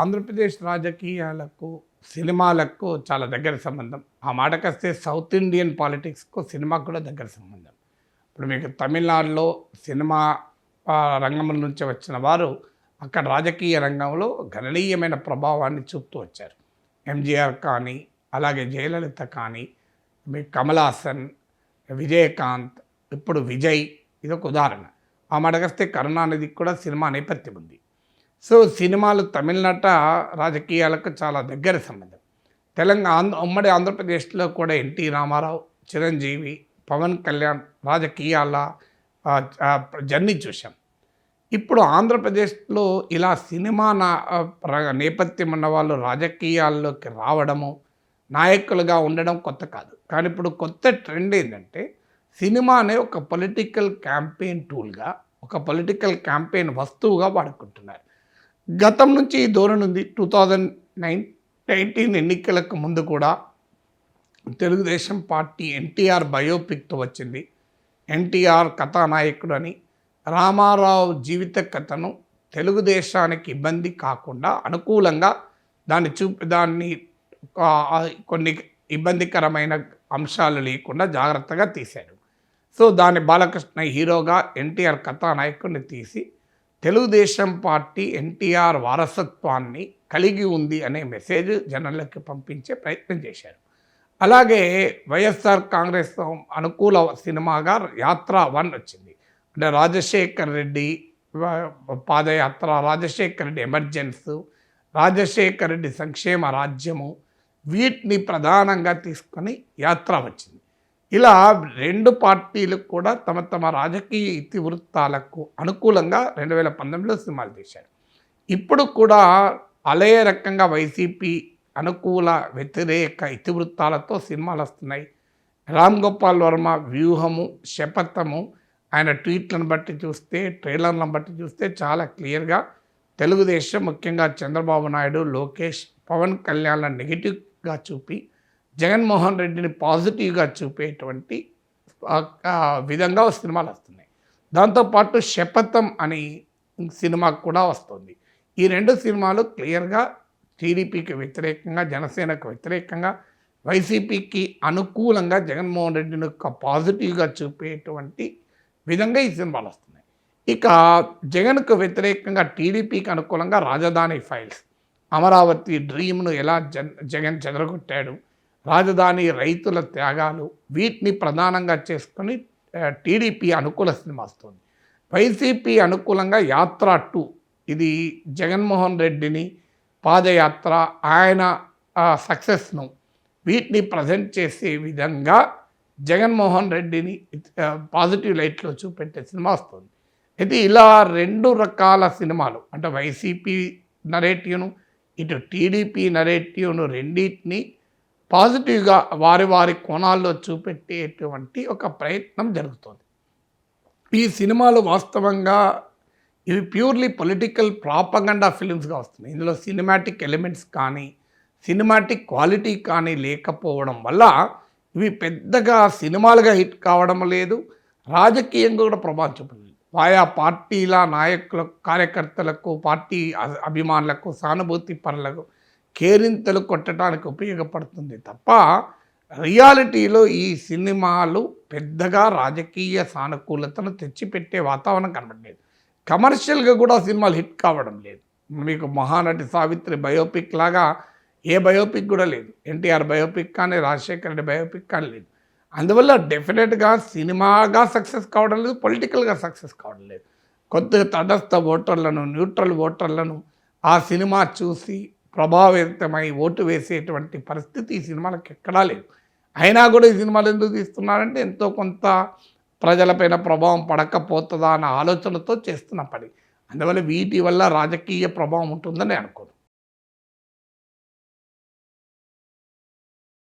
ఆంధ్రప్రదేశ్ రాజకీయాలకు సినిమాలకు చాలా దగ్గర సంబంధం. ఆ మాటకొస్తే సౌత్ ఇండియన్ పాలిటిక్స్కు సినిమాకు కూడా దగ్గర సంబంధం. ఇప్పుడు మీకు తమిళనాడులో సినిమా రంగం నుంచి వచ్చిన వారు అక్కడ రాజకీయ రంగంలో గణనీయమైన ప్రభావాన్ని చూపుతూ వచ్చారు. ఎంజీఆర్ కానీ అలాగే జయలలిత కానీ మీ కమల్ హాసన్ విజయకాంత్ ఇప్పుడు విజయ్ ఇదొక ఉదాహరణ. ఆ మడగస్తే కరుణానిధికి కూడా సినిమా నేపథ్యం ఉంది. సో సినిమాలు తమిళనాట రాజకీయాలకు చాలా దగ్గర సంబంధం. తెలంగాణ ఉమ్మడి ఆంధ్రప్రదేశ్లో కూడా ఎన్టీ రామారావు చిరంజీవి పవన్ కళ్యాణ్ రాజకీయాల జర్నీ చూసాం ఇప్పుడు ఆంధ్రప్రదేశ్లో ఇలా సినిమా నా నేపథ్యం ఉన్న వాళ్ళు రాజకీయాల్లోకి రావడము నాయకులుగా ఉండడం కొత్త కాదు. కానీ ఇప్పుడు కొత్త ట్రెండ్ ఏంటంటే సినిమా అనే ఒక పొలిటికల్ క్యాంపెయిన్ టూల్గా ఒక పొలిటికల్ క్యాంపెయిన్ వస్తువుగా వాడుకుంటున్నారు. గతం నుంచి ఈ ధోరణి ఉంది. టూ థౌజండ్ నైన్ నైన్టీన్ ఎన్నికలకు ముందు కూడా తెలుగుదేశం పార్టీ ఎన్టీఆర్ బయోపిక్తో వచ్చింది. ఎన్టీఆర్ కథానాయకుడు అని రామారావు జీవిత కథను తెలుగుదేశానికి ఇబ్బంది కాకుండా అనుకూలంగా దాన్ని చూపి దాన్ని కొన్ని ఇబ్బందికరమైన అంశాలు లేకుండా జాగ్రత్తగా తీశారు. సో దాన్ని బాలకృష్ణ హీరోగా ఎన్టీఆర్ కథానాయకుడిని తీసి తెలుగుదేశం పార్టీ ఎన్టీఆర్ వారసత్వాన్ని కలిగి ఉంది అనే మెసేజ్ జనాలకి పంపించే ప్రయత్నం చేశారు. అలాగే వైఎస్ఆర్ కాంగ్రెస్ అనుకూల సినిమాగా యాత్ర వన్ వచ్చింది. అంటే రాజశేఖర్ రెడ్డి పాదయాత్ర రాజశేఖర్ రెడ్డి ఎమర్జెన్స్ రాజశేఖర్ రెడ్డి సంక్షేమ రాజ్యము వీటిని ప్రధానంగా తీసుకొని యాత్ర వచ్చింది. ఇలా రెండు పార్టీలు కూడా తమ తమ రాజకీయ ఇతివృత్తాలకు అనుకూలంగా రెండు వేల పంతొమ్మిదిలో సినిమాలు తీశారు. ఇప్పుడు కూడా అలే రకంగా వైసీపీ అనుకూల వ్యతిరేక ఇతివృత్తాలతో సినిమాలు వస్తున్నాయి. రామ్ గోపాల్ వర్మ వ్యూహము శపథము ఆయన ట్వీట్లను బట్టి చూస్తే ట్రైలర్లను బట్టి చూస్తే చాలా క్లియర్గా తెలుగుదేశం ముఖ్యంగా చంద్రబాబు నాయుడు లోకేష్ పవన్ కళ్యాణ్ల నెగిటివ్గా చూపి జగన్మోహన్ రెడ్డిని పాజిటివ్గా చూపేటువంటి విధంగా సినిమాలు వస్తున్నాయి. దాంతోపాటు శపథం అని సినిమా కూడా వస్తుంది. ఈ రెండు సినిమాలు క్లియర్గా టీడీపీకి వ్యతిరేకంగా జనసేనకు వ్యతిరేకంగా వైసీపీకి అనుకూలంగా జగన్మోహన్ రెడ్డిని ఒక పాజిటివ్గా చూపేటువంటి విధంగా ఈ సినిమాలు వస్తున్నాయి. ఇక జగన్కు వ్యతిరేకంగా టీడీపీకి అనుకూలంగా రాజధాని ఫైల్స్. అమరావతి డ్రీమ్ను ఎలా జన్ జగన్ చెదరగొట్టాడు రాజధాని రైతుల త్యాగాలు వీటిని ప్రధానంగా చేసుకొని టీడీపీ అనుకూల సినిమా వస్తుంది. వైసీపీ అనుకూలంగా యాత్ర టూ ఇది జగన్మోహన్ రెడ్డిని పాదయాత్ర ఆయన సక్సెస్ను వీటిని ప్రజెంట్ చేసే విధంగా జగన్మోహన్ రెడ్డిని పాజిటివ్ లైట్లో చూపెట్టే సినిమా వస్తుంది. అయితే ఇలా రెండు రకాల సినిమాలు అంటే వైసీపీ నరేటివ్ను ఇటు టీడీపీ నరేటివ్ను రెండింటిని పాజిటివ్గా వారి వారి కోణాల్లో చూపెట్టేటువంటి ఒక ప్రయత్నం జరుగుతుంది. ఈ సినిమాలు వాస్తవంగా ఇవి ప్యూర్లీ పొలిటికల్ ప్రాపగండా ఫిలిమ్స్గా వస్తున్నాయి. ఇందులో సినిమాటిక్ ఎలిమెంట్స్ కానీ సినిమాటిక్ క్వాలిటీ కానీ లేకపోవడం వల్ల ఇవి పెద్దగా సినిమాలుగా హిట్ కావడం లేదు. రాజకీయంగా కూడా ప్రభావం చూపలేదు. ఆయా పార్టీల నాయకులకు కార్యకర్తలకు పార్టీ అభిమానులకు సానుభూతి పనులకు కేరింతలు కొట్టడానికి ఉపయోగపడుతుంది తప్ప రియాలిటీలో ఈ సినిమాలు పెద్దగా రాజకీయ సానుకూలతను తెచ్చిపెట్టే వాతావరణం కనబడలేదు. కమర్షియల్గా కూడా సినిమాలు హిట్ కావడం లేదు. మీకు మహానటి సావిత్రి బయోపిక్ లాగా ఏ బయోపిక్ కూడా లేదు. ఎన్టీఆర్ బయోపిక్ కానీ రాజశేఖర్ రెడ్డి బయోపిక్ కానీ లేదు. అందువల్ల డెఫినెట్గా సినిమాగా సక్సెస్ కావడం లేదు పొలిటికల్గా సక్సెస్ కావడం లేదు. కొద్దిగా తటస్థ ఓటర్లను న్యూట్రల్ ఓటర్లను ఆ సినిమా చూసి ప్రభావితమై ఓటు వేసేటువంటి పరిస్థితి ఈ సినిమాలకు ఎక్కడా లేదు. అయినా కూడా ఈ సినిమాలు ఎందుకు తీస్తున్నారంటే ఎంతో కొంత ప్రజలపైన ప్రభావం పడకపోతుందా అన్న ఆలోచనతో చేస్తున్న పని. అందువల్ల వీటి వల్ల రాజకీయ ప్రభావం ఉంటుందని అనుకోను.